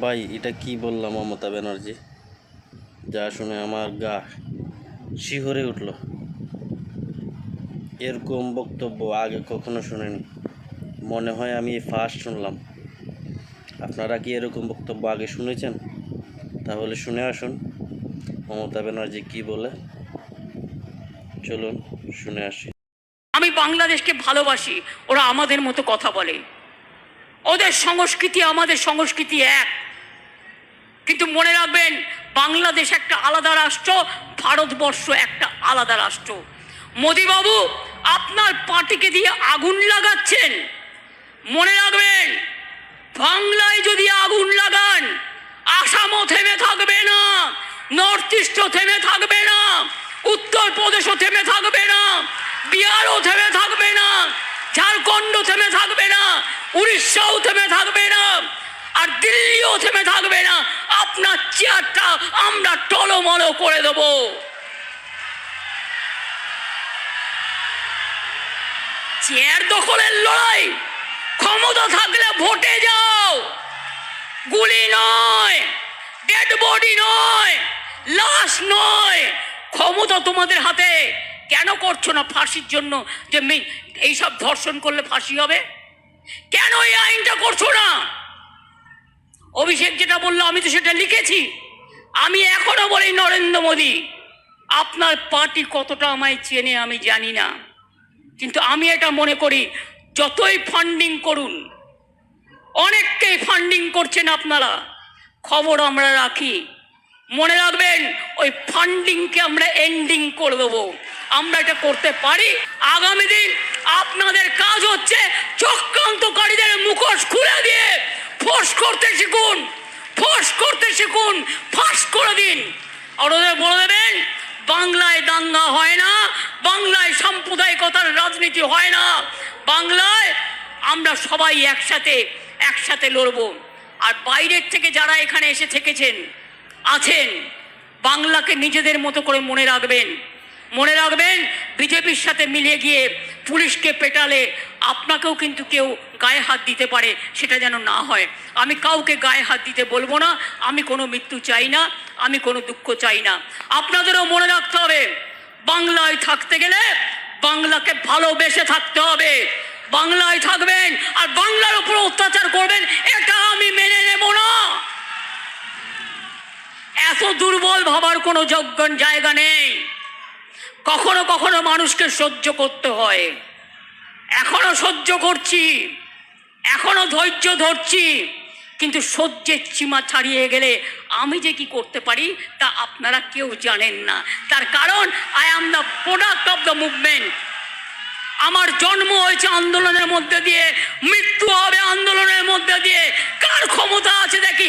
ভাই, এটা কি বললাম, মমতা ব্যানার্জি? যা শুনে আমার গা শিহরে উঠল। এরকম বক্তব্য আগে কখনো শুনিনি। মনে হয় আমি ফার্স্ট শুনলাম। আপনারা কি এরকম বক্তব্য আগে শুনেছেন? তাহলে শুনে আসুন, মমতা ব্যানার্জি কি বলে। চলুন, শুনে আসি। আমি বাংলাদেশকে ভালোবাসি, ওরা আমাদের মতো কথা বলে। ওদের সংস্কৃতি আমাদের সংস্কৃতি এক। কিন্তু মনে রাখবেন, বাংলাদেশ একটা আলাদা রাষ্ট্র, ভারতবর্ষ একটা আলাদা রাষ্ট্র। মোদিবাবু, আপনার পার্টিকে দিয়ে আগুন লাগাচ্ছেন। মনে রাখবেন, বাংলায় যদি আগুন লাগান, আসামও থেমে থাকবে না, নর্থ ইস্টও থেমে থাকবে না, উত্তরপ্রদেশও থেমে থাকবে না, বিহারও থেমে থাকবে না ঝাড়খণ্ড থেমে থাকবে না, উড়িষ্যাও থেমে থাকবে না। আর দিল্লিও থেমে থাকবে না। আপনার চেয়ারটা আমরা টলমলো করে দেবো। চেয়ার দখলের লড়াই, ক্ষমতা থাকলে ভোটে যাও। গুলি নয়, ডেড বডি নয়, লাশ নয়। ক্ষমতা তোমাদের হাতে। কেন করছ না ফাঁসির জন্য যে এইসব ধর্ষণ করলে ফাঁসি হবে? কেন এই আইনটা করছ না? অভিষেক যেটা বলল, আমি তো সেটা লিখেছি। আমি এখনও বলি, নরেন্দ্র মোদী, আপনার পার্টি কতটা আমায় চেনে আমি জানি না। কিন্তু আমি এটা মনে করি, যতই ফান্ডিং করুন, অনেককেই ফান্ডিং করছেন আপনারা। খবর আমরা রাখি। মনে রাখবেন, ওই ফান্ডিংকে আমরা এন্ডিং করে দেবো। আমরা এটা করতে পারি। আগামী দিন আপনাদের কাজ হচ্ছে চক্রান্তকারীদের করতে শিখুন ফোর্স করতে শিখুন, ফাঁস করে দিন। আর ওদের বলে দেবেন, বাংলায় দাঙ্গা হয় না, বাংলায় সাম্প্রদায়িকতার রাজনীতি হয় না, বাংলায় আমরা সবাই একসাথে একসাথে লড়বো। আর বাইরের থেকে যারা এখানে এসে থেকেছেন, আছেন, বাংলাকে নিজেদের মতো করে মনে রাখবেন। মনে রাখবেন, বিজেপির সাথে মিলিয়ে গিয়ে পুলিশকে পেটালে আপনাকেও কিন্তু কেউ গায়ে হাত দিতে পারে, সেটা যেন না হয়। আমি কাউকে গায়ে হাত দিতে বলব না, আমি কোনো মৃত্যু চাই না, আমি কোনো দুঃখ চাই না। আপনাদেরও মনে রাখতে হবে, বাংলায় থাকতে গেলে বাংলাকে ভালোবেসে থাকতে হবে। বাংলায় থাকবেন আর বাংলার উপর অত্যাচার করবেন, এটা আমি মেনে নেব না। এত দুর্বল ভাবার কোনো যোগ্য জায়গা নেই। কখনো কখনো মানুষকে সহ্য করতে হয়। এখনও সহ্য করছি, এখনও ধৈর্য ধরছি, কিন্তু সহ্যের সীমা ছাড়িয়ে গেলে আমি যে কি করতে পারি তা আপনারা কেউ জানেন না। তার কারণ I am the product of the movement আমার জন্ম হয়েছে আন্দোলনের মধ্যে দিয়ে, মৃত্যু হবে আন্দোলনের মধ্যে দিয়ে। কার ক্ষমতা আছে দেখি?